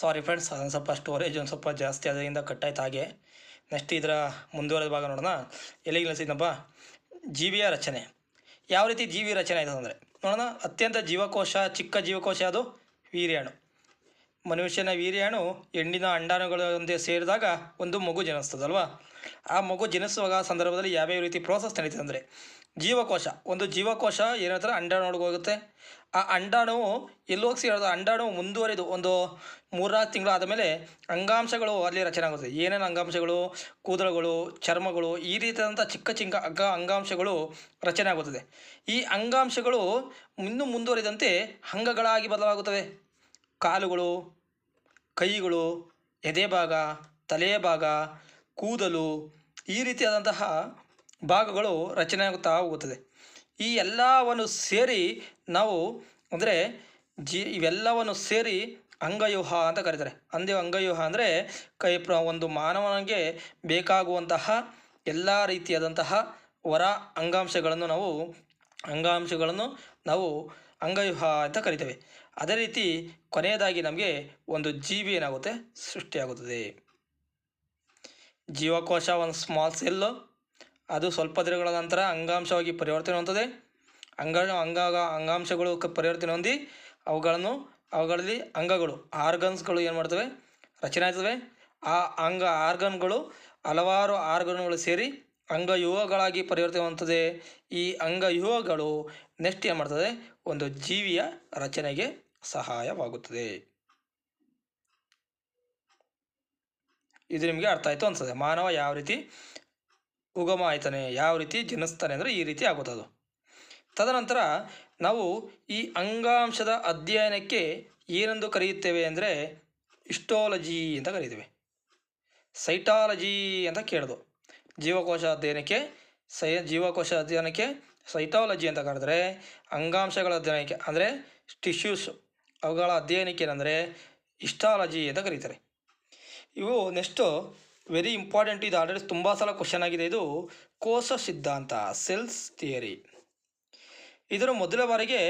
Sorry friends ಅದೊಂದು ಸ್ವಲ್ಪ storage ಒಂದು ಸ್ವಲ್ಪ ಜಾಸ್ತಿ ಅದರಿಂದ ಕಟ್ಟಾಯ್ತು ಹಾಗೆ. ನೆಕ್ಸ್ಟ್ ಇದರ ಮುಂದುವರೆದ ಭಾಗ ನೋಡೋಣ. ಎಲ್ಲಿಗೆ ನಿಲ್ಲಿಸಿದ್ನಪ್ಪ ಜೀವಿಯ ರಚನೆ. ಯಾವ ರೀತಿ ಜೀವಿ ರಚನೆ ಆಯ್ತದೆ ಅಂದರೆ, ನೋಡೋಣ. ಅತ್ಯಂತ ಜೀವಕೋಶ, ಚಿಕ್ಕ ಜೀವಕೋಶ ಅದು ವೀರ್ಯಾಣು. ಮನುಷ್ಯನ ವೀರ್ಯಾಣು ಹೆಣ್ಣಿನ ಅಂಡಾಣುಗಳೊಂದಿಗೆ ಸೇರಿದಾಗ ಒಂದು ಮಗು ಜನಿಸ್ತದಲ್ವಾ? ಆ ಮಗು ಜನಿಸುವಾಗ ಸಂದರ್ಭದಲ್ಲಿ ಯಾವ್ಯಾವ ರೀತಿ ಪ್ರೋಸೆಸ್ ನಡೀತದೆ ಅಂದರೆ ಜೀವಕೋಶ. ಒಂದು ಜೀವಕೋಶ ಏನಂತಾರೆ ಅಂಡಾಣುಗಳಿಗೆ ಹೋಗುತ್ತೆ. ಆ ಅಂಡಾಣುವು ಎಲ್ಲೋಗಿ ಸೇರೋದು ಅಂಡಾಣು ಮುಂದುವರಿದು ಒಂದು ಮೂರ್ನಾಲ್ಕು ತಿಂಗಳು ಆದಮೇಲೆ ಅಂಗಾಂಶಗಳು ಅಲ್ಲಿ ರಚನೆ ಆಗುತ್ತೆ. ಏನೇನು ಅಂಗಾಂಶಗಳು? ಕೂದಲುಗಳು, ಚರ್ಮಗಳು, ಈ ರೀತಿಯಾದಂಥ ಚಿಕ್ಕ ಚಿಕ್ಕ ಅಗ್ಗ ಅಂಗಾಂಶಗಳು ರಚನೆ ಆಗುತ್ತದೆ. ಈ ಅಂಗಾಂಶಗಳು ಇನ್ನೂ ಮುಂದುವರಿದಂತೆ ಅಂಗಗಳಾಗಿ ಬದಲಾಗುತ್ತವೆ. ಕಾಲುಗಳು, ಕೈಗಳು ಎದೆ ಭಾಗ ತಲೆಯ ಭಾಗ ಕೂದಲು ಈ ರೀತಿಯಾದಂತಹ ಭಾಗಗಳು ರಚನೆ ಆಗುತ್ತಾ ಹೋಗುತ್ತದೆ. ಈ ಎಲ್ಲವನ್ನು ಸೇರಿ ನಾವು ಅಂದರೆ ಜಿ ಇವೆಲ್ಲವನ್ನು ಸೇರಿ ಅಂಗವ್ಯೂಹ ಅಂತ ಕರೀತಾರೆ. ಅಂದೇ ಅಂಗವ್ಯೂಹ ಅಂದರೆ ಕೈ ಪ್ರ ಒಂದು ಮಾನವನಿಗೆ ಬೇಕಾಗುವಂತಹ ಎಲ್ಲ ರೀತಿಯಾದಂತಹ ವರ ಅಂಗಾಂಶಗಳನ್ನು ನಾವು ಅಂಗಾಂಶಗಳನ್ನು ನಾವು ಅಂಗವ್ಯೂಹ ಅಂತ ಕರಿತೇವೆ. ಅದೇ ರೀತಿ ಕೊನೆಯದಾಗಿ ನಮಗೆ ಒಂದು ಜೀವಿ ಏನಾಗುತ್ತೆ? ಸೃಷ್ಟಿಯಾಗುತ್ತದೆ. ಜೀವಕೋಶ ಒಂದು ಸ್ಮಾಲ್ ಸೆಲ್ಲು ಅದು ಸ್ವಲ್ಪ ದಿನಗಳ ನಂತರ ಅಂಗಾಂಶವಾಗಿ ಪರಿವರ್ತನೆ ಹೊಂದುತ್ತದೆ. ಅಂಗ ಅಂಗ, ಅಂಗಾಂಶಗಳು ಪರಿವರ್ತನೆ ಹೊಂದಿ ಅವುಗಳನ್ನು, ಅವುಗಳಲ್ಲಿ ಅಂಗಗಳು, ಆರ್ಗನ್ಸ್ಗಳು ಏನು ಮಾಡ್ತವೆ? ರಚನೆ ಆಗ್ತವೆ. ಆ ಅಂಗ, ಆರ್ಗನ್ಗಳು ಹಲವಾರು ಆರ್ಗನ್ಗಳು ಸೇರಿ ಅಂಗವ್ಯೂಹಗಳಾಗಿ ಪರಿವರ್ತನೆ ಹೊಂದುತ್ತದೆ. ಈ ಅಂಗವ್ಯೂಹಗಳು ನೆಕ್ಸ್ಟ್ ಏನು ಮಾಡ್ತದೆ? ಒಂದು ಜೀವಿಯ ರಚನೆಗೆ ಸಹಾಯವಾಗುತ್ತದೆ. ಇದು ನಿಮಗೆ ಅರ್ಥ ಆಯಿತು ಅನ್ಸುತ್ತೆ. ಮಾನವ ಯಾವ ರೀತಿ ಉಗಮ ಆಯ್ತಾನೆ, ಯಾವ ರೀತಿ ಜನಿಸ್ತಾನೆ ಅಂದರೆ ಈ ರೀತಿ ಆಗುತ್ತೆ ಅದು. ತದನಂತರ ನಾವು ಈ ಅಂಗಾಂಶದ ಅಧ್ಯಯನಕ್ಕೆ ಏನೆಂದು ಕರೆಯುತ್ತೇವೆ ಅಂದರೆ ಇಸ್ಟಾಲಜಿ ಅಂತ ಕರೀತೇವೆ ಸೈಟಾಲಜಿ ಅಂತ ಕೇಳೋದು. ಜೀವಕೋಶ ಅಧ್ಯಯನಕ್ಕೆ ಸೈ, ಜೀವಕೋಶ ಅಧ್ಯಯನಕ್ಕೆ ಸೈಟಾಲಜಿ ಅಂತ ಕರೆದ್ರೆ ಅಂಗಾಂಶಗಳ ಅಧ್ಯಯನಕ್ಕೆ ಅಂದರೆ ಟಿಶ್ಯೂಸ್ ಅವುಗಳ ಅಧ್ಯಯನಕ್ಕೆ ಏನಂದರೆ ಇಸ್ಟಾಲಜಿ ಅಂತ ಕರೀತಾರೆ. ಇವು ನೆಕ್ಸ್ಟು ವೆರಿ ಇಂಪಾರ್ಟೆಂಟ್ ಇದು ಆಲ್ರೆಡಿ ತುಂಬ ಸಲ ಕ್ವಶನ್ ಆಗಿದೆ. ಇದು ಕೋಶ ಸಿದ್ಧಾಂತ ಸೆಲ್ಸ್ ಥಿಯರಿ ಇದರ ಮೊದಲ ಬಾರಿಗೆ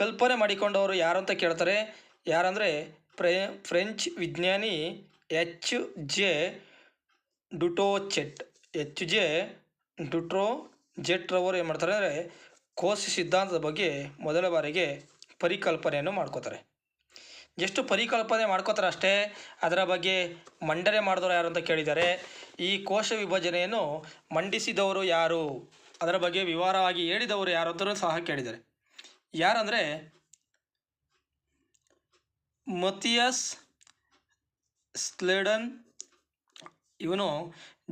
ಕಲ್ಪನೆ ಮಾಡಿಕೊಂಡವರು ಯಾರು ಅಂತ ಕೇಳ್ತಾರೆ. ಯಾರಂದರೆ ಫ್ರೆ ಫ್ರೆಂಚ್ ವಿಜ್ಞಾನಿ H J Dutrochet. H J ಡುಟ್ರೋ ಜೆಟ್ರವರು ಏನು ಮಾಡ್ತಾರೆ ಅಂದರೆ ಕೋಶ ಸಿದ್ಧಾಂತದ ಬಗ್ಗೆ ಮೊದಲ ಬಾರಿಗೆ ಪರಿಕಲ್ಪನೆಯನ್ನು ಮಾಡ್ಕೋತಾರೆ. ಎಷ್ಟು ಪರಿಕಲ್ಪನೆ ಮಾಡ್ಕೋತಾರೆ ಅಷ್ಟೇ, ಅದರ ಬಗ್ಗೆ ಮಂಡನೆ ಮಾಡಿದವರು ಯಾರು ಅಂತ ಕೇಳಿದ್ದಾರೆ ಈ ಕೋಶ ವಿಭಜನೆಯನ್ನು ಮಂಡಿಸಿದವರು ಯಾರು, ಅದರ ಬಗ್ಗೆ ವಿವರವಾಗಿ ಹೇಳಿದವರು ಯಾರು ಅಂತಲೂ ಸಹ ಕೇಳಿದ್ದಾರೆ ಯಾರಂದರೆ ಮತಿಯಸ್ ಸ್ಲೇಡನ್, ಇವನು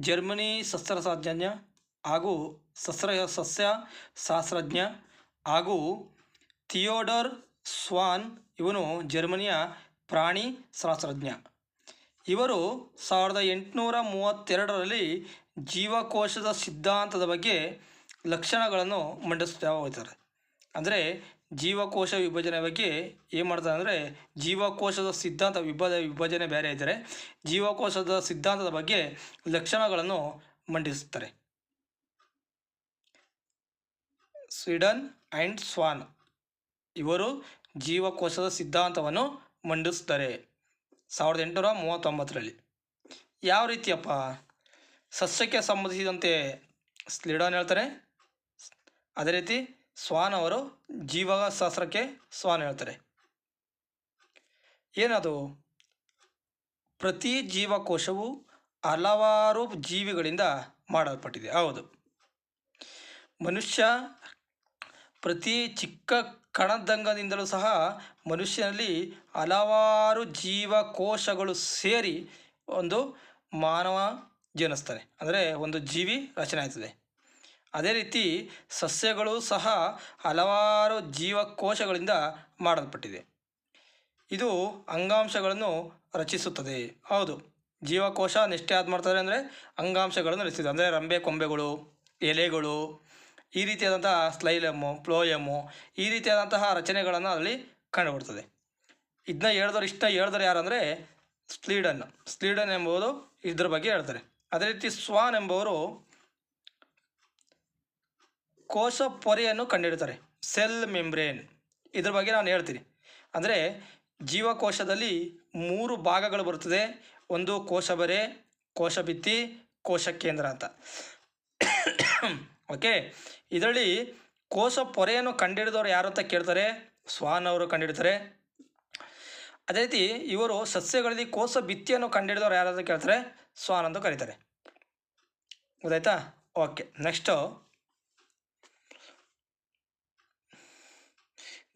ಜರ್ಮನಿ ಶಸ್ತ್ರಶಾಸ್ತ್ರಜ್ಞ ಹಾಗೂ ಸಸ್ಯ ಸಸ್ಯ ಶಾಸ್ತ್ರಜ್ಞ ಹಾಗೂ ಥಿಯೋಡರ್ ಸ್ವಾನ್, ಇವನು ಜರ್ಮನಿಯ ಪ್ರಾಣಿ ಶಾಸ್ತ್ರಜ್ಞ. ಇವರು ಸಾವಿರದ ಎಂಟುನೂರ ಮೂವತ್ತೆರಡರಲ್ಲಿ ಜೀವಕೋಶದ ಸಿದ್ಧಾಂತದ ಬಗ್ಗೆ ಲಕ್ಷಣಗಳನ್ನು ಮಂಡಿಸ್ತಾ ಹೋಗ್ತಾರೆ. ಅಂದರೆ ಜೀವಕೋಶ ವಿಭಜನೆ ಬಗ್ಗೆ ಏನು ಮಾಡ್ತಾರೆ ಅಂದರೆ ಜೀವಕೋಶದ ಸಿದ್ಧಾಂತ ವಿಭಜ, ವಿಭಜನೆ ಬೇರೆ ಇದ್ದರೆ ಜೀವಕೋಶದ ಸಿದ್ಧಾಂತದ ಬಗ್ಗೆ ಲಕ್ಷಣಗಳನ್ನು ಮಂಡಿಸುತ್ತಾರೆ ಸ್ವೀಡನ್ ಆ್ಯಂಡ್ ಸ್ವಾನ್. ಇವರು ಜೀವಕೋಶದ ಸಿದ್ಧಾಂತವನ್ನು ಮಂಡಿಸ್ತಾರೆ ಸಾವಿರದ ಎಂಟುನೂರ ಮೂವತ್ತೊಂಬತ್ತರಲ್ಲಿ. ಯಾವ ರೀತಿಯಪ್ಪ? ಸಸ್ಯಕ್ಕೆ ಸಂಬಂಧಿಸಿದಂತೆ ಸ್ಲಿಡನ್ ಹೇಳ್ತಾರೆ. ಅದೇ ರೀತಿ ಸ್ವಾನ್ ಅವರು ಜೀವಶಾಸ್ತ್ರಕ್ಕೆ ಸ್ವಾನ್ ಹೇಳ್ತಾರೆ. ಏನದು? ಪ್ರತಿ ಜೀವಕೋಶವು ಹಲವಾರು ಜೀವಿಗಳಿಂದ ಮಾಡಲ್ಪಟ್ಟಿದೆ. ಹೌದು. ಮನುಷ್ಯ ಪ್ರತಿ ಚಿಕ್ಕ ಕಣದಂಗದಿಂದಲೂ ಸಹ ಮನುಷ್ಯನಲ್ಲಿ ಹಲವಾರು ಜೀವಕೋಶಗಳು ಸೇರಿ ಒಂದು ಮಾನವ ಜನಿಸ್ತಾನೆ ಅಂದರೆ ಒಂದು ಜೀವಿ ರಚನೆ ಆಯ್ತದೆ. ಅದೇ ರೀತಿ ಸಸ್ಯಗಳು ಸಹ ಹಲವಾರು ಜೀವಕೋಶಗಳಿಂದ ಮಾಡಲ್ಪಟ್ಟಿದೆ. ಇದು ಅಂಗಾಂಶಗಳನ್ನು ರಚಿಸುತ್ತದೆ. ಹೌದು, ಜೀವಕೋಶ ನಿಷ್ಠೆ ಯಾವ್ದು ಮಾಡ್ತಾರೆ ಅಂದರೆ ಅಂಗಾಂಶಗಳನ್ನು ರಚಿಸುತ್ತದೆ. ಅಂದರೆ ರಂಬೆ ಕೊಂಬೆಗಳು, ಎಲೆಗಳು ಈ ರೀತಿಯಾದಂತಹ ಸ್ಲೈಲಮ್ಮು ಪ್ಲೋಯಮ್ಮು ಈ ರೀತಿಯಾದಂತಹ ರಚನೆಗಳನ್ನು ಅಲ್ಲಿ ಕಂಡುಬರ್ತದೆ. ಇದನ್ನ ಹೇಳಿದವರು ಇಷ್ಟ ಹೇಳಿದವರು ಯಾರಂದರೆ ಸ್ಲೀಡನ್. ಸ್ಲೀಡನ್ ಎಂಬುದು ಇದ್ರ ಬಗ್ಗೆ ಹೇಳ್ತಾರೆ. ಅದೇ ರೀತಿ ಸ್ವಾನ್ ಎಂಬುವರು ಕೋಶ ಪೊರೆಯನ್ನು ಕಂಡಿಡ್ತಾರೆ. Cell membrane. ಇದ್ರ ಬಗ್ಗೆ ನಾನು ಹೇಳ್ತೀನಿ. ಅಂದರೆ ಜೀವಕೋಶದಲ್ಲಿ ಮೂರು ಭಾಗಗಳು ಬರುತ್ತದೆ. ಒಂದು ಕೋಶ ಬರೆ ಕೋಶ ಭಿತ್ತಿ, ಕೋಶ ಕೇಂದ್ರ ಅಂತ. ಓಕೆ? ಇದರಲ್ಲಿ ಕೋಶ ಪೊರೆಯನ್ನು ಕಂಡುಹಿಡಿದವರು ಯಾರು ಅಂತ ಕೇಳ್ತಾರೆ? ಸ್ವಾನ್ ಅವರು ಕಂಡುಹಿಡ್ತಾರೆ ಅದೇ ರೀತಿ ಇವರು ಸಸ್ಯಗಳಲ್ಲಿ ಕೋಶ ಭಿತ್ತಿಯನ್ನು ಕಂಡುಹಿಡಿದವರು ಯಾರು ಅಂತ ಕೇಳ್ತಾರೆ? ಸ್ವಾನ್ ಅಂತ ಕರೀತಾರೆ. ಗೊತ್ತಾಯ್ತಾ? Okay, next.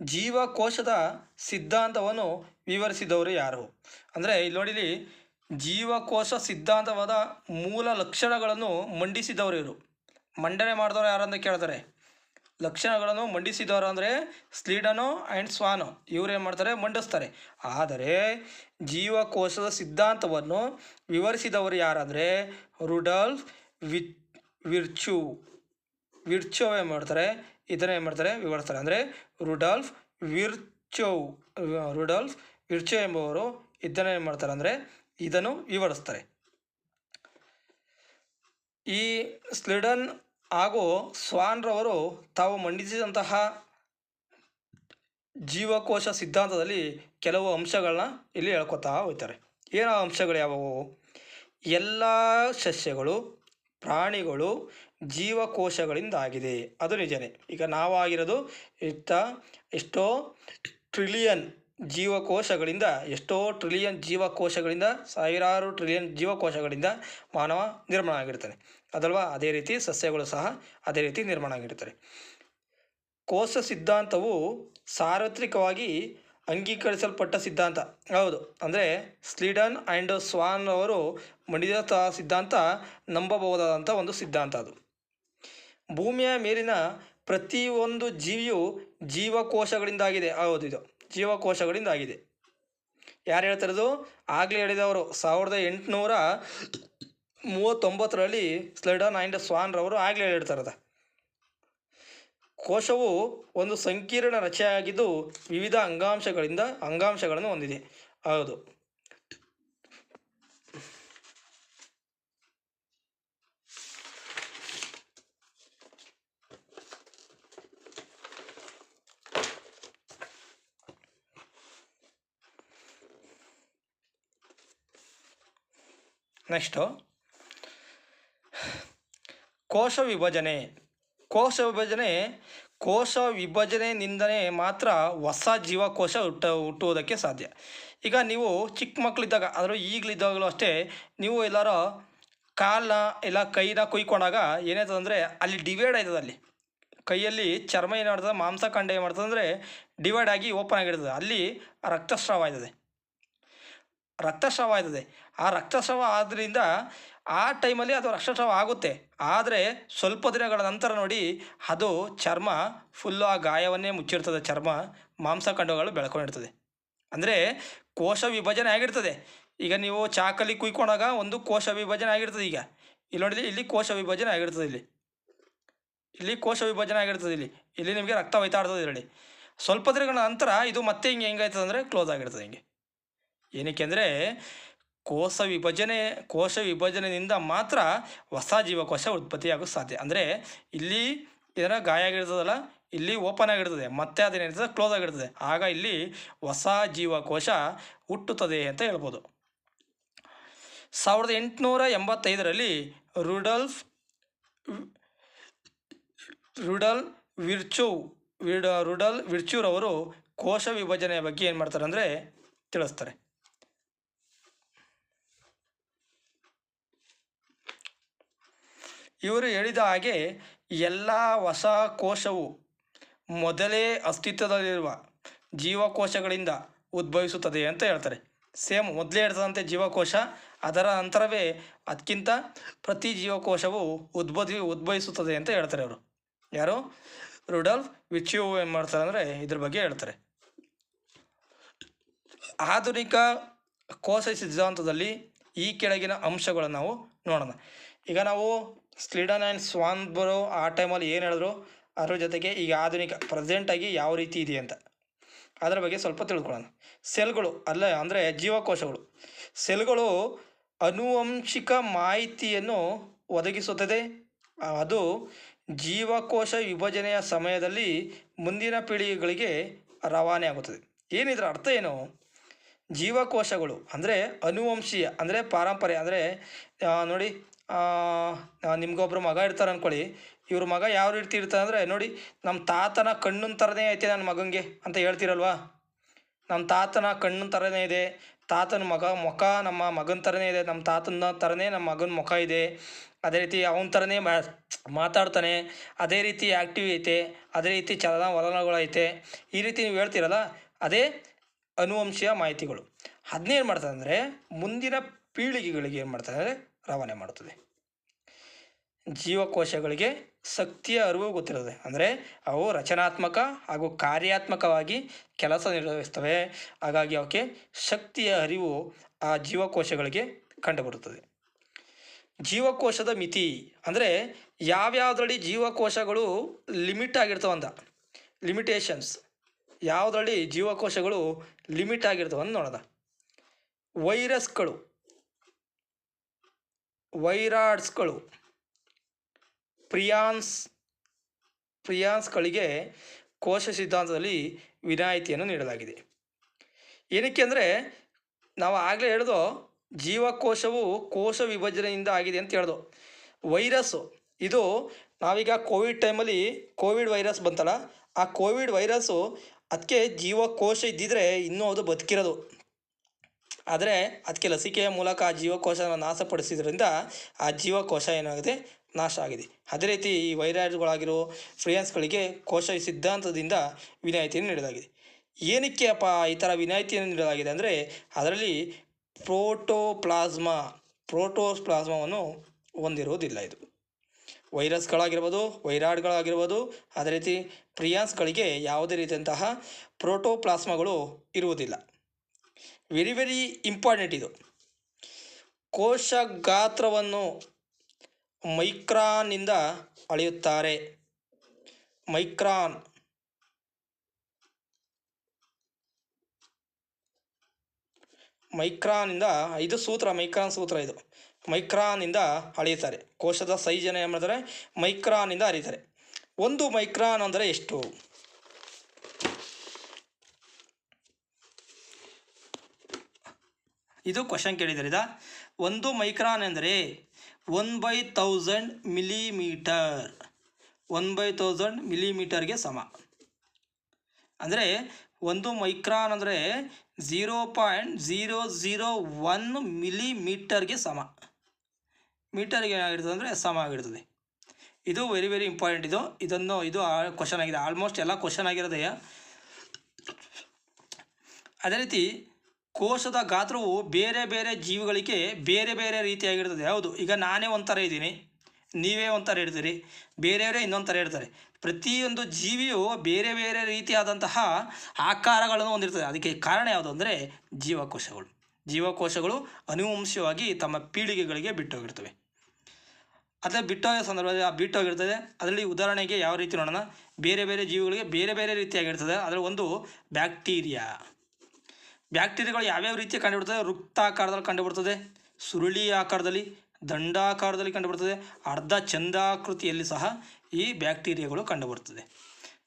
ಜೀವಕೋಶದ ಸಿದ್ಧಾಂತವನ್ನು ವಿವರಿಸಿದವರು ಯಾರು? ಅಂದರೆ ಇಲ್ಲಿ ನೋಡಿಲಿ ಜೀವಕೋಶ ಸಿದ್ಧಾಂತವಾದ ಮೂಲ ಲಕ್ಷಣಗಳನ್ನು ಮಂಡಿಸಿದವರು ಇವರು. ಮಂಡನೆ ಮಾಡಿದವರು ಯಾರು ಅಂತ ಕೇಳ್ತಾರೆ. ಲಕ್ಷಣಗಳನ್ನು ಮಂಡಿಸಿದವರು ಅಂದರೆ ಸ್ಲೀಡನು ಆ್ಯಂಡ್ ಸ್ವಾನೋ. ಇವ್ರು ಏನು ಮಾಡ್ತಾರೆ? ಮಂಡಿಸ್ತಾರೆ. ಆದರೆ ಜೀವಕೋಶದ ಸಿದ್ಧಾಂತವನ್ನು ವಿವರಿಸಿದವರು ಯಾರಂದರೆ ರುಡಲ್ಫ್ ವಿ ವಿರ್ಚು. ವಿರ್ಚೋ ಏನು ಮಾಡ್ತಾರೆ? ಇದನ್ನು ಏನು ಮಾಡ್ತಾರೆ? ವಿವರಿಸ್ತಾರೆ. ಅಂದರೆ ರುಡಾಲ್ಫ್ ವಿರ್ಚೋವ್ ರುಡಾಲ್ಫ್ ವಿರ್ಚೋ ಎಂಬುವರು ಇದನ್ನು ಏನು ಮಾಡ್ತಾರೆ ಅಂದರೆ ಇದನ್ನು ವಿವರಿಸ್ತಾರೆ. ಈ ಸ್ಲಿಡನ್ ಹಾಗೂ ಸ್ವಾನ್ರವರು ತಾವು ಮಂಡಿಸಿದಂತಹ ಜೀವಕೋಶ ಸಿದ್ಧಾಂತದಲ್ಲಿ ಕೆಲವು ಅಂಶಗಳನ್ನ ಇಲ್ಲಿ ಹೇಳ್ಕೊತಾ ಹೋಗ್ತಾರೆ. ಏನೋ ಅಂಶಗಳು ಯಾವುವು? ಎಲ್ಲ ಸಸ್ಯಗಳು, ಪ್ರಾಣಿಗಳು ಜೀವಕೋಶಗಳಿಂದ ಆಗಿದೆ ಅದು ನಿಜನೇ. ಈಗ ನಾವಾಗಿರೋದು ಇತ್ತ ಎಷ್ಟೋ ಟ್ರಿಲಿಯನ್ ಜೀವಕೋಶಗಳಿಂದ, ಎಷ್ಟೋ ಟ್ರಿಲಿಯನ್ ಜೀವಕೋಶಗಳಿಂದ, ಸಾವಿರಾರು ಟ್ರಿಲಿಯನ್ ಜೀವಕೋಶಗಳಿಂದ ಮಾನವ ನಿರ್ಮಾಣ ಆಗಿರ್ತಾನೆ ಅದಲ್ವಾ? ಅದೇ ರೀತಿ ಸಸ್ಯಗಳು ಸಹ ಅದೇ ರೀತಿ ನಿರ್ಮಾಣ ಆಗಿರ್ತಾರೆ ಕೋಶ ಸಿದ್ಧಾಂತವು ಸಾರ್ವತ್ರಿಕವಾಗಿ ಅಂಗೀಕರಿಸಲ್ಪಟ್ಟ ಸಿದ್ಧಾಂತ. ಹೌದು. ಅಂದರೆ ಸ್ಲೀಡನ್ ಆ್ಯಂಡ್ ಸ್ವಾನ್ ಅವರು ಮಂಡಿದ ಸಿದ್ಧಾಂತ ನಂಬಬಹುದಾದಂಥ ಒಂದು ಸಿದ್ಧಾಂತ ಅದು. ಭೂಮಿಯ ಮೇಲಿನ ಪ್ರತಿಯೊಂದು ಜೀವಿಯು ಜೀವಕೋಶಗಳಿಂದಾಗಿದೆ. ಹೌದು ಇದು. ಜೀವಕೋಶಗಳಿಂದಾಗಿದೆ ಯಾರು ಹೇಳ್ತಾರದು? ಆಗಲೇ ಹೇಳಿದವರು. ಸಾವಿರದ ಎಂಟುನೂರ ಮೂವತ್ತೊಂಬತ್ತರಲ್ಲಿ ಸ್ಲೆಡನ್ ಆ್ಯಂಡ್ ಸ್ವಾನ್ರವರು ಆಗಲೇ ಹೇಳ್ತಾರದ ಕೋಶವು ಒಂದು ಸಂಕೀರ್ಣ ರಚೆಯಾಗಿದ್ದು ವಿವಿಧ ಅಂಗಾಂಶಗಳಿಂದ ಅಂಗಾಂಶಗಳನ್ನು ಹೊಂದಿದೆ. ಹೌದು. ನೆಕ್ಸ್ಟು. ಕೋಶ ವಿಭಜನೆ. ಕೋಶ ವಿಭಜನೆ, ಕೋಶ ವಿಭಜನೆಯಿಂದನೇ ಮಾತ್ರ ಹೊಸ ಜೀವಕೋಶ ಹುಟ್ಟ, ಹುಟ್ಟುವುದಕ್ಕೆ ಸಾಧ್ಯ. ಈಗ ನೀವು ಚಿಕ್ಕ ಮಕ್ಕಳಿದ್ದಾಗ, ಆದರೂ ಈಗಲಿದ್ದಾಗಲೂ ಅಷ್ಟೇ, ನೀವು ಎಲ್ಲರೂ ಕಾಲನ್ನ ಇಲ್ಲ ಕೈನ ಕುಯ್ಕೊಂಡಾಗ ಏನಾಯ್ತದೆ ಅಂದರೆ, ಅಲ್ಲಿ ಡಿವೈಡ್ ಆಯ್ತದೆ ಅಲ್ಲಿ. ಕೈಯಲ್ಲಿ ಚರ್ಮ ಏನು ಮಾಡ್ತದೆ ಮಾಂಸಖಂಡ ಏನು ಮಾಡ್ತದೆ ಅಂದರೆ, ಡಿವೈಡ್ ಆಗಿ ಓಪನ್ ಆಗಿರ್ತದೆ. ಅಲ್ಲಿ ರಕ್ತಸ್ರಾವ ಆಯ್ತದೆ. ರಕ್ತಸ್ರಾವ ಆಯ್ತದೆ. ಆ ರಕ್ತಸ್ರಾವ ಆದ್ದರಿಂದ ಆ ಟೈಮಲ್ಲಿ ಅದು ರಕ್ತಸ್ರಾವ ಆಗುತ್ತೆ. ಆದರೆ ಸ್ವಲ್ಪ ದಿನಗಳ ನಂತರ ನೋಡಿ ಅದು ಚರ್ಮ ಫುಲ್ಲು ಆ ಗಾಯವನ್ನೇ ಮುಚ್ಚಿರ್ತದೆ. ಚರ್ಮ ಮಾಂಸಖಂಡಗಳು ಬೆಳ್ಕೊಂಡಿರ್ತದೆ. ಅಂದರೆ ಕೋಶ ವಿಭಜನೆ ಆಗಿರ್ತದೆ. ಈಗ ನೀವು ಚಾಕಲ್ಲಿ ಕುಯ್ಕೊಂಡಾಗ ಒಂದು ಕೋಶ ವಿಭಜನೆ ಆಗಿರ್ತದೆ ಈಗ. ಇಲ್ಲಿ ನೋಡಿದ್ರೆ ಇಲ್ಲಿ ಕೋಶ ವಿಭಜನೆ ಆಗಿರ್ತದೆ ಇಲ್ಲಿ. ಇಲ್ಲಿ ಕೋಶ ವಿಭಜನೆ ಆಗಿರ್ತದೆ ಇಲ್ಲಿ. ಇಲ್ಲಿ ನಿಮಗೆ ರಕ್ತ ಹೋಯ್ತಾ ಇರ್ತದೆ ಇದರಲ್ಲಿ. ಸ್ವಲ್ಪ ದಿನಗಳ ನಂತರ ಇದು ಮತ್ತೆ ಹಿಂಗೆ ಹೆಂಗಾಯ್ತದೆ ಅಂದರೆ ಕ್ಲೋಸ್ ಆಗಿರ್ತದೆ ಹಿಂಗೆ. ಏನಕ್ಕೆ ಅಂದರೆ ಕೋಶ ವಿಭಜನೆ, ಕೋಶ ವಿಭಜನೆಯಿಂದ ಮಾತ್ರ ಹೊಸ ಜೀವಕೋಶ ಉತ್ಪತ್ತಿಯಾಗೋ ಸಾಧ್ಯ. ಅಂದರೆ ಇಲ್ಲಿ ಇದರ ಗಾಯ ಆಗಿರ್ತದಲ್ಲ, ಇಲ್ಲಿ ಓಪನ್ ಆಗಿರ್ತದೆ, ಮತ್ತೆ ಅದೇನಿರ್ತದೆ ಕ್ಲೋಸ್ ಆಗಿರ್ತದೆ. ಆಗ ಇಲ್ಲಿ ಹೊಸ ಜೀವಕೋಶ ಹುಟ್ಟುತ್ತದೆ ಅಂತ ಹೇಳ್ಬೋದು. ಸಾವಿರದ ಎಂಟುನೂರ ಎಂಬತ್ತೈದರಲ್ಲಿ ರುಡಲ್ಫ್ ರುಡಲ್ ವಿರ್ಚೂ, ವಿಡ ರುಡಲ್ ವಿರ್ಚೂರವರು ಕೋಶ ವಿಭಜನೆಯ ಬಗ್ಗೆ ಏನು ಮಾಡ್ತಾರೆ ಅಂದರೆ ತಿಳಿಸ್ತಾರೆ. ಇವರು ಹೇಳಿದ ಹಾಗೆ ಎಲ್ಲ ಹೊಸ ಕೋಶವು ಮೊದಲೇ ಅಸ್ತಿತ್ವದಲ್ಲಿರುವ ಜೀವಕೋಶಗಳಿಂದ ಉದ್ಭವಿಸುತ್ತದೆ ಅಂತ ಹೇಳ್ತಾರೆ. ಸೇಮ್ ಮೊದಲೇ ಇರ್ತದಂತೆ ಜೀವಕೋಶ, ಅದರ ನಂತರವೇ ಅದಕ್ಕಿಂತ ಪ್ರತಿ ಜೀವಕೋಶವು ಉದ್ಭವಿ, ಉದ್ಭವಿಸುತ್ತದೆ ಅಂತ ಹೇಳ್ತಾರೆ ಅವರು. ಯಾರು? ರುಡಲ್ಫ್ ವಿಚ್ಯೂ ಏನು ಮಾಡ್ತಾರೆ ಅಂದರೆ ಇದ್ರ ಬಗ್ಗೆ ಹೇಳ್ತಾರೆ. ಆಧುನಿಕ ಕೋಶ ಸಿದ್ಧಾಂತದಲ್ಲಿ ಈ ಕೆಳಗಿನ ಅಂಶಗಳನ್ನು ನಾವು ನೋಡೋಣ. ಈಗ ನಾವು ಸ್ಲೀಡನ್ ಆ್ಯಂಡ್ ಸ್ವಾನ್ ಬರೋ ಆ ಟೈಮಲ್ಲಿ ಏನು ಹೇಳಿದ್ರು? ಅದ್ರ ಜೊತೆಗೆ ಈಗ ಆಧುನಿಕ ಪ್ರೆಸೆಂಟಾಗಿ ಯಾವ ರೀತಿ ಇದೆ ಅಂತ. ಅದರ ಬಗ್ಗೆ ಸ್ವಲ್ಪ ತಿಳ್ಕೊಳ್ಳೋಣ. ಸೆಲ್ಗಳು ಅಲ್ಲ, ಅಂದರೆ ಜೀವಕೋಶಗಳು. ಸೆಲ್ಗಳು ಅನುವಂಶಿಕ ಮಾಹಿತಿಯನ್ನು ಒದಗಿಸುತ್ತದೆ. ಅದು ಜೀವಕೋಶ ವಿಭಜನೆಯ ಸಮಯದಲ್ಲಿ ಮುಂದಿನ ಪೀಳಿಗೆಗಳಿಗೆ ರವಾನೆ ಆಗುತ್ತದೆ. ಏನಿದ್ರ ಅರ್ಥ ಏನು? ಜೀವಕೋಶಗಳು, ಅಂದರೆ ಅನುವಂಶೀಯ, ಅಂದರೆ ಪಾರಂಪರ್ಯ, ಅಂದರೆ ನೋಡಿ ನಿಮ್ಗೊಬ್ರು ಮಗ ಇರ್ತಾರೆ ಅಂದ್ಕೊಳ್ಳಿ ಇವ್ರ ಮಗ ಯಾವ ರೀತಿ ಇರ್ತಾರೆ ಅಂದರೆ ನೋಡಿ ನಮ್ಮ ತಾತನ ಕಣ್ಣಿನ ಥರನೇ ಐತೆ ನನ್ನ ಮಗನಿಗೆ ಅಂತ ಹೇಳ್ತಿರಲ್ವಾ? ನಮ್ಮ ತಾತನ ಕಣ್ಣಿನ ಥರನೇ ಇದೆ, ತಾತನ ಮಗ ಮುಖ ನಮ್ಮ ಮಗನ ಥರನೇ ಇದೆ ನಮ್ಮ ತಾತನ ಥರನೇ ನಮ್ಮ ಮಗನ ಮುಖ ಇದೆ. ಅದೇ ರೀತಿ ಅವನ ಥರನೇ ಮಾತಾಡ್ತಾನೆ, ಅದೇ ರೀತಿ ಆ್ಯಕ್ಟಿವ್ ಐತೆ, ಅದೇ ರೀತಿ ಚಲನವಲನಗಳು ಐತೆ. ಈ ರೀತಿ ನೀವು ಹೇಳ್ತೀರಲ್ಲ, ಅದೇ ಅನುವಂಶೀಯ ಮಾಹಿತಿಗಳು. ಅದನ್ನೇನು ಮಾಡ್ತಾರೆ ಅಂದರೆ ಮುಂದಿನ ಪೀಳಿಗೆಗಳಿಗೆ ಏನು ಮಾಡ್ತಾರೆ ಅಂದರೆ ರವಾನೆ ಮಾಡುತ್ತದೆ. ಜೀವಕೋಶಗಳಿಗೆ ಶಕ್ತಿಯ ಅರಿವು ಗೊತ್ತಿರುತ್ತದೆ. ಅಂದರೆ ಅವು ರಚನಾತ್ಮಕ ಹಾಗೂ ಕಾರ್ಯಾತ್ಮಕವಾಗಿ ಕೆಲಸ ನಿರ್ವಹಿಸ್ತವೆ ಹಾಗಾಗಿ ಅವಕ್ಕೆ ಶಕ್ತಿಯ ಅರಿವು ಆ ಜೀವಕೋಶಗಳಿಗೆ ಕಂಡುಬರುತ್ತದೆ. ಜೀವಕೋಶದ ಮಿತಿ ಅಂದರೆ ಯಾವ್ಯಾವುದ್ರಲ್ಲಿ ಜೀವಕೋಶಗಳು ಲಿಮಿಟ್ ಆಗಿರ್ತವಂತ ಲಿಮಿಟೇಷನ್ಸ್. ಯಾವುದರಲ್ಲಿ ಜೀವಕೋಶಗಳು ಲಿಮಿಟ್ ಆಗಿರ್ತವೆ ಅಂತ ನೋಡೋದ ವೈರಸ್ಗಳು. ವೈರಾಡ್ಸ್ಗಳು. ಪ್ರಿಯಾನ್ಸ್, ಪ್ರಿಯಾನ್ಸ್ಗಳಿಗೆ ಕೋಶ ಸಿದ್ಧಾಂತದಲ್ಲಿ ವಿನಾಯಿತಿಯನ್ನು ನೀಡಲಾಗಿದೆ. ಏನಕ್ಕೆ ಅಂದರೆ, ನಾವು ಆಗಲೇ ಹೇಳ್ದೋ, ಜೀವಕೋಶವು ಕೋಶ ವಿಭಜನೆಯಿಂದ ಆಗಿದೆ ಅಂತ ಹೇಳ್ದೋ. ವೈರಸ್ಸು, ಇದು ನಾವೀಗ ಕೋವಿಡ್ ಟೈಮಲ್ಲಿ ಕೋವಿಡ್ ವೈರಸ್ ಬಂತಲ್ಲ, ಆ ಕೋವಿಡ್ ವೈರಸ್ಸು ಅದಕ್ಕೆ ಜೀವಕೋಶ ಇದ್ದಿದ್ರೆ ಇನ್ನೂ ಅದು ಬದುಕಿರೋದು. ಆದರೆ ಅದಕ್ಕೆ ಲಸಿಕೆಯ ಮೂಲಕ ಆ ಜೀವಕೋಶವನ್ನು ನಾಶಪಡಿಸಿದ್ರಿಂದ ಆ ಜೀವಕೋಶ ಏನಾಗಿದೆ? ನಾಶ ಆಗಿದೆ. ಅದೇ ರೀತಿ ಈ ವೈರಾಯ್ಡ್ಗಳಾಗಿರೋ ಫ್ರಿಯನ್ಸ್ಗಳಿಗೆ ಕೋಶ ಸಿದ್ಧಾಂತದಿಂದ ವಿನಾಯಿತಿಯನ್ನು ನೀಡಲಾಗಿದೆ. ಏನಕ್ಕೆ ಅಪ್ಪ ಈ ಥರ ವಿನಾಯಿತಿಯನ್ನು ನೀಡಲಾಗಿದೆ ಅಂದರೆ ಅದರಲ್ಲಿ ಪ್ರೋಟೋಪ್ಲಾಸ್ಮಾ, ಪ್ರೋಟೋಪ್ಲಾಸ್ಮಾವನ್ನು ಹೊಂದಿರುವುದಿಲ್ಲ ಇದು. ವೈರಸ್ಗಳಾಗಿರ್ಬೋದು ವೈರಾಡ್ಗಳಾಗಿರ್ಬೋದು ಅದೇ ರೀತಿ ಪ್ರಿಯಾನ್ಸ್ಗಳಿಗೆ ಯಾವುದೇ ರೀತಿಯಂತಹ ಪ್ರೋಟೋಪ್ಲಾಸ್ಮಾಗಳು ಇರುವುದಿಲ್ಲ. ವೆರಿ ವೆರಿ ಇಂಪಾರ್ಟೆಂಟ್ ಇದು. ಕೋಶ ಗಾತ್ರವನ್ನು ಮೈಕ್ರಾನ್ನಿಂದ ಅಳೆಯುತ್ತಾರೆ. ಮೈಕ್ರಾನ್. ಮೈಕ್ರಾನಿಂದ ಇದು ಸೂತ್ರ, ಮೈಕ್ರಾನ್ ಸೂತ್ರ ಇದು. ಮೈಕ್ರಾನಿಂದ ಅಳೆಯುತ್ತಾರೆ. ಕೋಶದ ಸೈಜನ್ನು ಏನು ಮಾಡ್ತಾರೆ ಮೈಕ್ರಾನಿಂದ ಅರಿತಾರೆ ಒಂದು ಮೈಕ್ರಾನ್ ಅಂದರೆ ಎಷ್ಟು? ಇದು ಕ್ವಶನ್ ಕೇಳಿದ್ರಿದ ಒಂದು ಮೈಕ್ರಾನ್ ಎಂದರೆ one by thousand millimetre. One by thousand ಮಿಲಿಮೀಟರ್ಗೆ ಸಮ. ಅಂದರೆ ಒಂದು ಮೈಕ್ರಾನ್ ಅಂದರೆ zero point zero zero one ಮಿಲಿಮೀಟರ್ಗೆ ಸಮ. ಮೀಟರ್ಗೆ ಏನಾಗಿರ್ತದೆ ಅಂದರೆ ಸಮ ಆಗಿರ್ತದೆ. ಇದು ವೆರಿ ವೆರಿ ಇಂಪಾರ್ಟೆಂಟ್ ಇದು. ಇದನ್ನು ಇದು ಕ್ವಶನ್ ಆಗಿದೆ. ಆಲ್ಮೋಸ್ಟ್ ಎಲ್ಲ ಕ್ವಶನ್ ಆಗಿರೋದೇ. ಅದೇ ರೀತಿ ಕೋಶದ ಗಾತ್ರವು ಬೇರೆ ಬೇರೆ ಜೀವಿಗಳಿಗೆ ಬೇರೆ ಬೇರೆ ರೀತಿಯಾಗಿರ್ತದೆ. ಹೌದು, ಈಗ ನಾನೇ ಒಂಥರ ಇದ್ದೀನಿ, ನೀವೇ ಒಂಥರ ಇರ್ತೀರಿ, ಬೇರೆಯವರೇ ಇನ್ನೊಂದು ಥರ ಇರ್ತಾರೆ. ಪ್ರತಿಯೊಂದು ಜೀವಿಯು ಬೇರೆ ಬೇರೆ ರೀತಿಯಾದಂತಹ ಆಕಾರಗಳನ್ನು ಹೊಂದಿರ್ತದೆ. ಅದಕ್ಕೆ ಕಾರಣ ಯಾವುದು ಅಂದರೆ ಜೀವಕೋಶಗಳು. ಜೀವಕೋಶಗಳು ಅನುವಂಶವಾಗಿ ತಮ್ಮ ಪೀಳಿಗೆಗಳಿಗೆ ಬಿಟ್ಟೋಗಿರ್ತವೆ. ಅದೇ ಬಿಟ್ಟೋಗೋ ಸಂದರ್ಭದಲ್ಲಿ ಆ ಬಿಟ್ಟೋಗಿರ್ತದೆ. ಅದರಲ್ಲಿ ಉದಾಹರಣೆಗೆ ಯಾವ ರೀತಿ ನೋಡೋಣ. ಬೇರೆ ಬೇರೆ ಜೀವಿಗಳಿಗೆ ಬೇರೆ ಬೇರೆ ರೀತಿಯಾಗಿರ್ತದೆ. ಅದರ ಒಂದು ಬ್ಯಾಕ್ಟೀರಿಯಾ. ಬ್ಯಾಕ್ಟೀರಿಯಾಗಳು ಯಾವ್ಯಾವ ರೀತಿ ಕಂಡುಬಿಡ್ತದೆ ವೃತ್ತಾಕಾರದಲ್ಲಿ ಕಂಡುಬಿಡ್ತದೆ ಸುರುಳಿ ಆಕಾರದಲ್ಲಿ, ದಂಡಾಕಾರದಲ್ಲಿ ಕಂಡುಬರ್ತದೆ, ಅರ್ಧ ಚಂದಾಕೃತಿಯಲ್ಲಿ ಸಹ ಈ ಬ್ಯಾಕ್ಟೀರಿಯಾಗಳು ಕಂಡುಬರ್ತದೆ.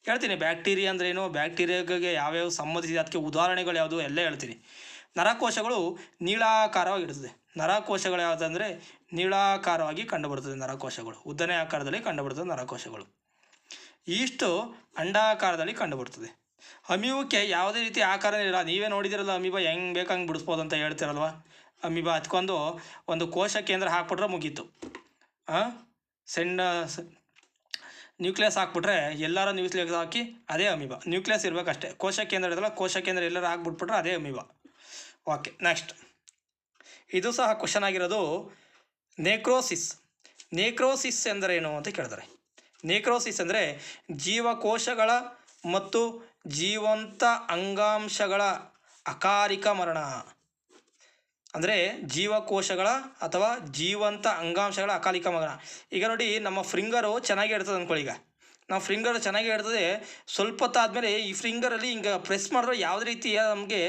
ಹೇಳ್ತೀನಿ, ಬ್ಯಾಕ್ಟೀರಿಯಾ ಅಂದ್ರೆ ಏನು? ಬ್ಯಾಕ್ಟೀರಿಯಾಗೆ ಯಾವ್ಯಾವ ಸಂಬಂಧಿಸಿದ? ಅದಕ್ಕೆ ಉದಾಹರಣೆಗಳು ಯಾವುದು? ಎಲ್ಲ ಹೇಳ್ತೀನಿ. ನರಕೋಶಗಳು ನೀಳಾಕಾರವಾಗಿರ್ತದೆ. ನರಕೋಶಗಳು ಯಾವುದಂದರೆ? ನೀಳಾಕಾರವಾಗಿ ಕಂಡುಬರುತ್ತದೆ ನರಕೋಶಗಳು. ಉದ್ದನೆ ಆಕಾರದಲ್ಲಿ ಕಂಡುಬರುತ್ತದೆ ನರಕೋಶಗಳು. ಈಸ್ಟು ಅಂಡಾಕಾರದಲ್ಲಿ ಕಂಡುಬರ್ತದೆ. ಅಮೀಬಕ್ಕೆ ಯಾವುದೇ ರೀತಿ ಆಕಾರ ಇಲ್ಲ. ನೀವೇ ನೋಡಿದಿರಲ್ಲ, ಅಮೀಬ ಹೆಂಗೆ ಬೇಕಂಗೆ ಬಿಡಿಸ್ಬೋದು ಅಂತ ಹೇಳ್ತಿರಲ್ವ? ಅಮೀಬ ಹತ್ಕೊಂಡು ಒಂದು ಕೋಶ ಕೇಂದ್ರ ಹಾಕ್ಬಿಟ್ರೆ ಮುಗೀತು. ಹಾಂ ಸಣ್ಣ ನ್ಯೂಕ್ಲಿಯಸ್ ಹಾಕ್ಬಿಟ್ರೆ ಎಲ್ಲರ ನ್ಯೂಕ್ಲಿಯಸ್ ಹಾಕಿ ಅದೇ ಅಮೀಬ. ನ್ಯೂಕ್ಲಿಯಸ್ ಇರಬೇಕಷ್ಟೇ. ಕೋಶ ಕೇಂದ್ರ ಇರೋದಲ್ಲ ಕೋಶ ಕೇಂದ್ರ ಎಲ್ಲರೂ ಹಾಕ್ಬಿಟ್ಬಿಟ್ರೆ ಅದೇ ಅಮೀಬ. Okay, next. ಇದು ಸಹ ಕ್ವಶನ್ ಆಗಿರೋದು, ನೇಕ್ರೋಸಿಸ್. ನೇಕ್ರೋಸಿಸ್ ಎಂದರೇನು ಅಂತ ಕೇಳ್ತಾರೆ ನೇಕ್ರೋಸಿಸ್ ಅಂದರೆ ಜೀವಕೋಶಗಳ ಮತ್ತು ಜೀವಂತ ಅಂಗಾಂಶಗಳ ಅಕಾರಿಕ ಮರಣ. ಅಂದರೆ ಜೀವಕೋಶಗಳ ಅಥವಾ ಜೀವಂತ ಅಂಗಾಂಶಗಳ ಅಕಾಲಿಕ ಮರಣ. ಈಗ ನೋಡಿ ನಮ್ಮ ಫ್ರಿಂಗರು ಚೆನ್ನಾಗಿ ಇರ್ತದೆ ಅಂದ್ಕೊಳ್ಳಿ ಈಗ. ನಾವು ಫ್ರಿಂಗರ್ ಚೆನ್ನಾಗಿ ಇರ್ತದೆ. ಸ್ವಲ್ಪ ಹೊತ್ತಾದಮೇಲೆ ಈ ಫ್ರಿಂಗರಲ್ಲಿ ಹಿಂಗೆ ಪ್ರೆಸ್ ಮಾಡಿದ್ರೆ ಯಾವುದೇ ರೀತಿಯ ನಮಗೆ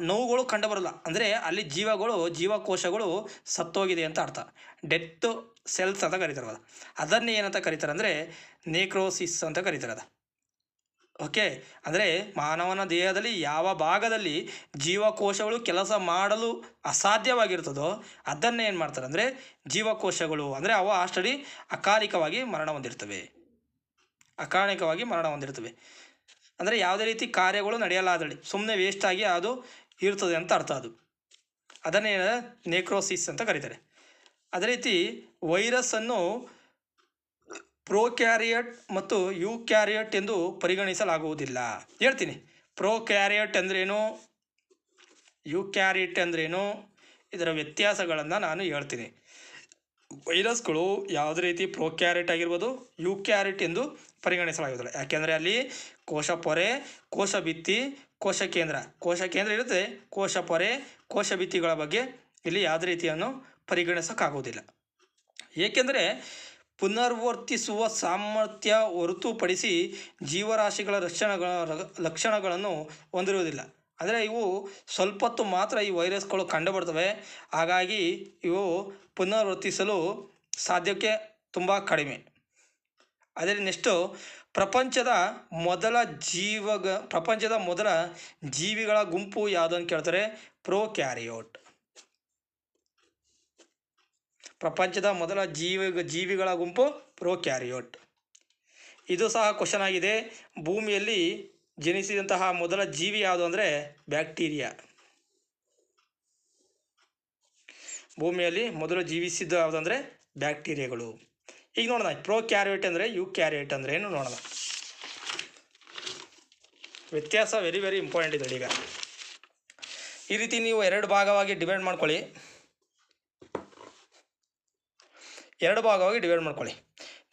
ನೋವುಗಳು ಕಂಡುಬರಲ್ಲ. ಅಂದರೆ ಅಲ್ಲಿ ಜೀವಗಳು, ಜೀವಕೋಶಗಳು ಸತ್ತೋಗಿದೆ ಅಂತ ಅರ್ಥ. ಡೆತ್ ಸೆಲ್ಸ್ ಅಂತ ಕರೀತಾರೆ ಅದು ಅದನ್ನೇ ಏನಂತ ಕರೀತಾರೆ ಅಂದರೆ ನೇಕ್ರೋಸಿಸ್ ಅಂತ ಕರೀತಾರೆ ಅದು ಓಕೆ? ಅಂದರೆ ಮಾನವನ ದೇಹದಲ್ಲಿ ಯಾವ ಭಾಗದಲ್ಲಿ ಜೀವಕೋಶಗಳು ಕೆಲಸ ಮಾಡಲು ಅಸಾಧ್ಯವಾಗಿರ್ತದೋ ಅದನ್ನು ಏನು ಮಾಡ್ತಾರೆ ಅಂದರೆ ಜೀವಕೋಶಗಳು, ಅಂದರೆ ಅವು ಅಷ್ಟಡಿ ಅಕಾಲಿಕವಾಗಿ ಮರಣ ಹೊಂದಿರ್ತವೆ. ಅಕಾಲಿಕವಾಗಿ ಮರಣ ಹೊಂದಿರ್ತವೆ. ಅಂದರೆ ಯಾವುದೇ ರೀತಿ ಕಾರ್ಯಗಳು ನಡೆಯಲಾದಳಿ ಸುಮ್ಮನೆ ವೇಸ್ಟಾಗಿ ಅದು ಇರ್ತದೆ ಅಂತ ಅರ್ಥ ಅದು. ಅದನ್ನೇ ನೆಕ್ರೋಸಿಸ್ ಅಂತ ಕರೀತಾರೆ. ಅದೇ ರೀತಿ ವೈರಸ್ಸನ್ನು ಪ್ರೋಕ್ಯಾರಿಯಟ್ ಮತ್ತು ಯುಕ್ಯಾರಿಯಟ್ ಎಂದು ಪರಿಗಣಿಸಲಾಗುವುದಿಲ್ಲ. ಹೇಳ್ತೀನಿ. ಪ್ರೋಕ್ಯಾರಿಯಟ್ ಅಂದ್ರೇನು? ಯುಕ್ಯಾರಿಯಟ್ ಅಂದ್ರೇನು? ಇದರ ವ್ಯತ್ಯಾಸಗಳನ್ನು ನಾನು ಹೇಳ್ತೀನಿ. ವೈರಸ್ಗಳು ಯಾವುದೇ ರೀತಿ ಪ್ರೋಕ್ಯಾರಿಟ್ ಆಗಿರ್ಬೋದು ಯುಕ್ಯಾರಿಟ್ ಎಂದು ಪರಿಗಣಿಸಲಾಗುವುದಿಲ್ಲ. ಯಾಕೆಂದರೆ ಅಲ್ಲಿ ಕೋಶ ಪೊರೆ, ಕೋಶ ಭಿತ್ತಿ, ಕೋಶ ಕೇಂದ್ರ. ಕೋಶ ಕೇಂದ್ರ ಇರುತ್ತೆ. ಕೋಶ ಪೊರೆ, ಕೋಶ ಭಿತ್ತಿಗಳ ಬಗ್ಗೆ ಇಲ್ಲಿ ಯಾವುದೇ ರೀತಿಯನ್ನು ಪರಿಗಣಿಸೋಕ್ಕಾಗುವುದಿಲ್ಲ. ಏಕೆಂದರೆ ಪುನರ್ವರ್ತಿಸುವ ಸಾಮರ್ಥ್ಯ ಹೊರತುಪಡಿಸಿ ಜೀವರಾಶಿಗಳ ಲಕ್ಷಣಗಳ ಲಕ್ಷಣಗಳನ್ನು ಹೊಂದಿರುವುದಿಲ್ಲ. ಅಂದರೆ ಇವು ಸ್ವಲ್ಪ ಹೊತ್ತು ಮಾತ್ರ ಈ ವೈರಸ್ಗಳು ಕಂಡುಬರ್ತವೆ. ಹಾಗಾಗಿ ಇವು ಪುನರ್ವರ್ತಿಸಲು ಸಾಧ್ಯಕ್ಕೆ ತುಂಬ ಕಡಿಮೆ. ಅದೇ ನೆಕ್ಸ್ಟು, ಪ್ರಪಂಚದ ಮೊದಲ ಜೀವಗ, ಪ್ರಪಂಚದ ಮೊದಲ ಜೀವಿಗಳ ಗುಂಪು ಯಾವುದು ಅಂತ ಕೇಳ್ತಾರೆ? ಪ್ರೋಕ್ಯಾರಿಯೋಟ್ ಪ್ರಪಂಚದ ಮೊದಲ ಜೀವ, ಜೀವಿಗಳ ಗುಂಪು ಪ್ರೋಕ್ಯಾರಿಯೋಟ್ ಇದು ಸಹ ಕ್ವಶನ್ ಆಗಿದೆ. ಭೂಮಿಯಲ್ಲಿ ಜನಿಸಿದಂತಹ ಮೊದಲ ಜೀವಿ ಯಾವುದು ಅಂದರೆ ಬ್ಯಾಕ್ಟೀರಿಯಾ. ಭೂಮಿಯಲ್ಲಿ ಮೊದಲು ಜೀವಿಸಿದ್ದು ಯಾವುದಂದರೆ ಬ್ಯಾಕ್ಟೀರಿಯಾಗಳು. ಈಗ ನೋಡೋಣ ಪ್ರೋ ಕ್ಯಾರಿಯೇಟ್ ಅಂದರೆ ಯು ಕ್ಯಾರಿಯೇಟ್ ಅಂದರೆ ಏನು ನೋಡೋಣ. ವ್ಯತ್ಯಾಸ ವೆರಿ ವೆರಿ ಇಂಪಾರ್ಟೆಂಟ್ ಇದೆ ಈಗ ಈ ರೀತಿ ನೀವು ಎರಡು ಭಾಗವಾಗಿ ಡಿವೈಡ್ ಮಾಡ್ಕೊಳ್ಳಿ. ಎರಡು ಭಾಗವಾಗಿ ಡಿವೈಡ್ ಮಾಡ್ಕೊಳ್ಳಿ.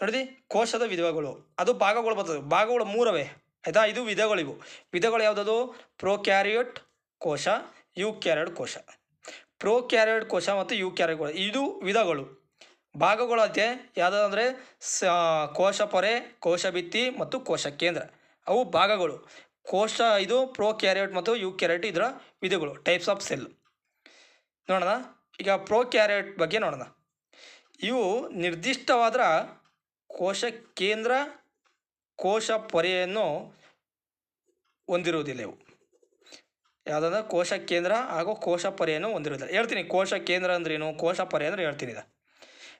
ನೋಡಿ ಕೋಶದ ವಿಧಗಳು. ಅದು ಭಾಗಗಳು ಬರ್ತದೆ. ಭಾಗಗಳು ಮೂರವೇ. ಆಯಿತಾ? ಇದು ವಿಧಗಳಿವು. ವಿಧಗಳು ಯಾವುದದು? ಪ್ರೋ ಕ್ಯಾರಿಯೋಟ್ ಕೋಶ ಯು ಕೋಶ. ಪ್ರೋ ಕ್ಯಾರಿಯಡ್ ಕೋಶ ಮತ್ತು ಯು ಕೋಶ. ಇದು ವಿಧಗಳು. ಭಾಗಗಳು ಅದೇ ಯಾವುದಂದರೆ ಸ, ಕೋಶ ಪೊರೆ, ಕೋಶ ಭಿತ್ತಿ ಮತ್ತು ಕೋಶ ಕೇಂದ್ರ. ಅವು ಭಾಗಗಳು. ಕೋಶ ಇದು ಪ್ರೋ ಮತ್ತು ಯು ಕ್ಯಾರಿಯಟ್ ಇದರ ವಿಧಗಳು. ಟೈಪ್ಸ್ ಆಫ್ ಸೆಲ್ ನೋಡೋಣ. ಈಗ ಪ್ರೋ ಬಗ್ಗೆ ನೋಡೋಣ. ಇವು ನಿರ್ದಿಷ್ಟವಾದ ಕೋಶ ಕೇಂದ್ರ, ಕೋಶ ಪೊರೆಯನ್ನು ಹೊಂದಿರುವುದಿಲ್ಲ ಇವು. ಯಾವುದಂದ್ರೆ ಕೋಶ ಕೇಂದ್ರ ಹಾಗೂ ಕೋಶ ಪೊರೆಯನ್ನು ಹೊಂದಿರುವುದಿಲ್ಲ. ಹೇಳ್ತೀನಿ, ಕೋಶ ಕೇಂದ್ರ ಅಂದ್ರೇನು, ಕೋಶ ಪೊರೆ ಅಂದರೆ ಹೇಳ್ತೀನಿ ಇದು.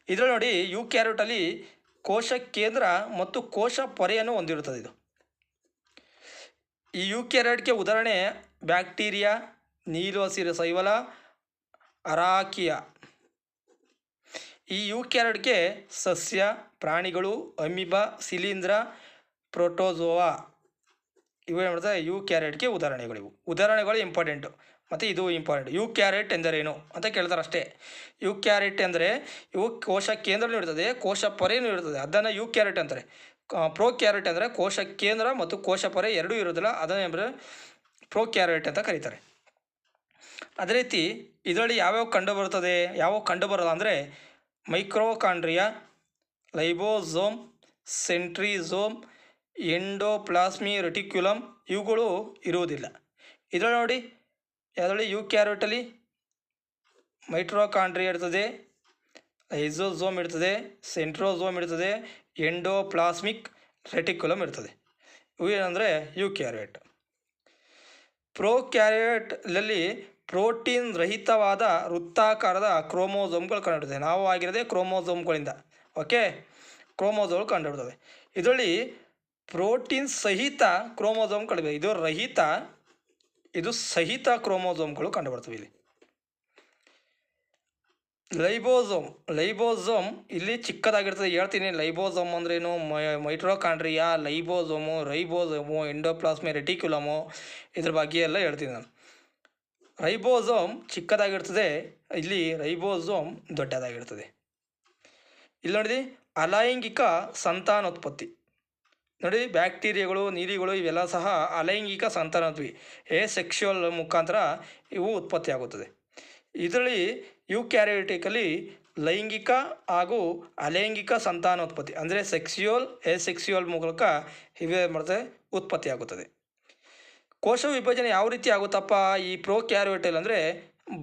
ಇದರಲ್ಲಿ ನೋಡಿ ಯು ಕ್ಯಾರೆಟಲ್ಲಿ ಕೋಶ ಕೇಂದ್ರ ಮತ್ತು ಕೋಶ ಪೊರೆಯನ್ನು ಹೊಂದಿರುತ್ತದೆ ಇದು. ಈ ಯು ಕ್ಯಾರೆಟ್ಗೆ ಉದಾಹರಣೆ, ಬ್ಯಾಕ್ಟೀರಿಯಾ ನೀಲು ಹಸಿರು ಶೈವಲ ಅರಾಕಿಯಾ ಈ ಯು ಕ್ಯಾರೆಟ್ಗೆ ಸಸ್ಯ, ಪ್ರಾಣಿಗಳು, ಅಮಿಬಾ, ಶಿಲೀಂಧ್ರ, ಪ್ರೋಟೋಜೋವಾ ಇವು ಏನು ಮಾಡ್ತಾರೆ ಯು ಕ್ಯಾರೆಟ್ಗೆ ಉದಾಹರಣೆಗಳು ಇವು. ಉದಾಹರಣೆಗಳು ಇಂಪಾರ್ಟೆಂಟು. ಮತ್ತು ಇದು ಇಂಪಾರ್ಟೆಂಟ್. ಯು ಕ್ಯಾರೆಟ್ ಎಂದರೇನು ಅಂತ ಕೇಳ್ತಾರೆ ಅಷ್ಟೇ. ಯು ಕ್ಯಾರೆಟ್ ಅಂದರೆ ಇವು ಕೋಶ ಕೇಂದ್ರನೂ ಇರ್ತದೆ, ಕೋಶ ಪೊರೆಯೂ ಇರ್ತದೆ. ಅದನ್ನು ಯು ಕ್ಯಾರೆಟ್ ಅಂತಾರೆ. ಪ್ರೋ ಕ್ಯಾರೆಟ್ ಅಂದರೆ ಕೋಶ ಕೇಂದ್ರ ಮತ್ತು ಕೋಶ ಪೊರೆ ಎರಡೂ ಇರೋದಿಲ್ಲ ಅದನ್ನು ಪ್ರೋ ಕ್ಯಾರೆಟ್ ಅಂತ ಕರೀತಾರೆ. ಅದೇ ರೀತಿ ಇದರಲ್ಲಿ ಯಾವ್ಯಾವ ಕಂಡು ಬರುತ್ತದೆ? ಯಾವ ಕಂಡು ಬರೋಲ್ಲ ಅಂದರೆ ಮೈಕ್ರೋಕಾಂಡ್ರಿಯಾ ಲೈಬೋಝೋಮ್ ಸೆಂಟ್ರಿಸೋಮ್, ಎಂಡೋಪ್ಲಾಸ್ಮಿ ರೆಟಿಕ್ಯುಲಮ್ ಇವುಗಳು ಇರುವುದಿಲ್ಲ. ಇದರ ನೋಡಿ, ಯಾವುದರಲ್ಲಿ ಯು ಕ್ಯಾರೆಟಲ್ಲಿ ಮೈಟ್ರೋಕಾಂಡ್ರಿಯಾ ಇರ್ತದೆ ಲೈಸೋಝೋಮ್ ಇರ್ತದೆ ಸೆಂಟ್ರೋಝೋಮ್ ಇರ್ತದೆ, ಎಂಡೋಪ್ಲಾಸ್ಮಿಕ್ ರೆಟಿಕ್ಯುಲಮ್ ಇರ್ತದೆ. ಇವು ಏನಂದರೆ ಯು ಕ್ಯಾರೆಟ್ ಪ್ರೋ ಕ್ಯಾರಿಯಟ್ನಲ್ಲಿ ಪ್ರೋಟೀನ್ ರಹಿತವಾದ ವೃತ್ತಾಕಾರದ ಕ್ರೋಮೋಸೋಮ್ಗಳು ಕಂಡುಹಿಡಿತದೆ ನಾವು ಆಗಿರೋದೇ ಕ್ರೋಮೋಸೋಮ್ಗಳಿಂದ. ಓಕೆ? ಕ್ರೋಮೋಸೋಮ್ಗಳು ಕಂಡುಹಿಡಿತವೆ ಇದರಲ್ಲಿ ಪ್ರೋಟೀನ್ ಸಹಿತ ಕ್ರೋಮೋಸೋಮ್ ಕಂಡು ಇದು ರಹಿತ, ಇದು ಸಹಿತ ಕ್ರೋಮೋಸೋಮ್ಗಳು ಕಂಡುಬರ್ತವೆ ಇಲ್ಲಿ. ಲೈಬೋಸೋಮ್ ಲೈಬೋಸೋಮ್ ಇಲ್ಲಿ ಚಿಕ್ಕದಾಗಿರ್ತದೆ. ಹೇಳ್ತೀನಿ, ಲೈಬೋಸೋಮ್ ಅಂದ್ರೇನು? ಮೈಟ್ರೋಕಾಂಡ್ರಿಯಾ, ಲೈಬೋಸೋಮು, ರೈಬೋಸೋಮು, ಎಂಡೋಪ್ಲಾಸ್ಮಿ, ರೆಟಿಕ್ಯುಲಮು, ಇದ್ರ ಬಗ್ಗೆ ಎಲ್ಲ ಹೇಳ್ತೀನಿ ನಾನು. ರೈಬೋಸೋಮ್ ಚಿಕ್ಕದಾಗಿರ್ತದೆ, ಇಲ್ಲಿ ರೈಬೋಸೋಮ್ ದೊಡ್ಡದಾಗಿರ್ತದೆ. ಇಲ್ಲಿ ನೋಡಿ ಅಲೈಂಗಿಕ ಸಂತಾನೋತ್ಪತ್ತಿ. ನೋಡಿ, ಬ್ಯಾಕ್ಟೀರಿಯಾಗಳು, ನೀರಿಗಳು ಇವೆಲ್ಲ ಸಹ ಅಲೈಂಗಿಕ ಸಂತಾನೋತ್ಪತ್ತಿ, ಎ ಸೆಕ್ಷುವಲ್ ಮುಖಾಂತರ ಇವು ಉತ್ಪತ್ತಿಯಾಗುತ್ತದೆ ಇದರಲ್ಲಿ ಯು ಕ್ಯಾರಿಯೋಟಿಕಲಿ ಲೈಂಗಿಕ ಹಾಗೂ ಅಲೈಂಗಿಕ ಸಂತಾನೋತ್ಪತ್ತಿ, ಅಂದರೆ ಸೆಕ್ಸ್ಯುವಲ್ ಎ ಸೆಕ್ಸ್ಯುವಲ್ ಮೂಲಕ ಇವೇ ಮಾಡ್ತದೆ ಉತ್ಪತ್ತಿಯಾಗುತ್ತದೆ ಕೋಶ ವಿಭಜನೆ ಯಾವ ರೀತಿ ಆಗುತ್ತಪ್ಪ? ಈ ಪ್ರೋ ಕ್ಯಾರಿಯೋಟೈಲ್ ಅಂದರೆ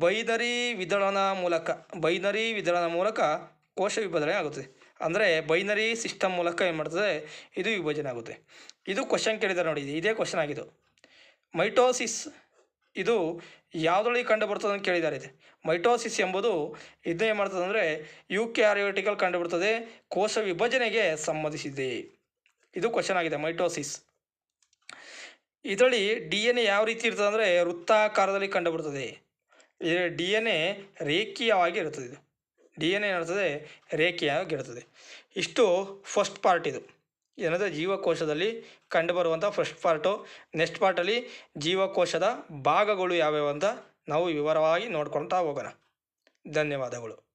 ಬೈನರಿ ವಿದಳನ ಮೂಲಕ, ಬೈನರಿ ವಿದಳನ ಮೂಲಕ ಕೋಶ ವಿಭಜನೆ ಆಗುತ್ತದೆ ಅಂದರೆ ಬೈನರಿ ಸಿಸ್ಟಮ್ ಮೂಲಕ ಏನು ಮಾಡ್ತದೆ? ಇದು ವಿಭಜನೆ ಆಗುತ್ತೆ. ಇದು ಕ್ವಶನ್ ಕೇಳಿದ್ದಾರೆ ನೋಡಿ, ಇದು ಕ್ವಶನ್ ಆಗಿದ್ದು. ಮೈಟೋಸಿಸ್, ಇದು ಯಾವುದ್ರಲ್ಲಿ ಕಂಡು ಬರ್ತದೆ ಅಂತ ಕೇಳಿದ್ದಾರೆ ಇದೆ. ಮೈಟೋಸಿಸ್ ಎಂಬುದು ಇದನ್ನ ಏನು ಮಾಡ್ತದೆ ಅಂದರೆ ಯು ಕ್ಯಾರಿಯೋಟಿಕಲ್ ಕಂಡುಬರ್ತದೆ ಕಂಡು ಬರ್ತದೆ ಕೋಶ ವಿಭಜನೆಗೆ ಸಂಬಂಧಿಸಿದೆ. ಇದು ಕ್ವಶನ್ ಆಗಿದೆ, ಮೈಟೋಸಿಸ್. ಇದರಲ್ಲಿ ಡಿ ಎನ್ ಎ ಯಾವ ರೀತಿ ಇರ್ತದೆ ಅಂದರೆ ವೃತ್ತಾಕಾರದಲ್ಲಿ ಕಂಡುಬರ್ತದೆ. ಡಿ ಎನ್ ಎ ರೇಖೀಯವಾಗಿ ಇರುತ್ತದೆ ಇದು ಡಿ ಎನ್ ಎ ಏನಿರ್ತದೆ ರೇಖೀಯವಾಗಿರುತ್ತದೆ. ಇಷ್ಟು ಫಸ್ಟ್ ಪಾರ್ಟ್ ಇದು. ಏನಂದರೆ ಜೀವಕೋಶದಲ್ಲಿ ಕಂಡುಬರುವಂಥ ಫಸ್ಟ್ ಪಾರ್ಟು ನೆಕ್ಸ್ಟ್ ಪಾರ್ಟಲ್ಲಿ ಜೀವಕೋಶದ ಭಾಗಗಳು ಯಾವ್ಯಾವು ಅಂತ ನಾವು ವಿವರವಾಗಿ ನೋಡ್ಕೊಳ್ತಾ ಹೋಗೋಣ. ಧನ್ಯವಾದಗಳು.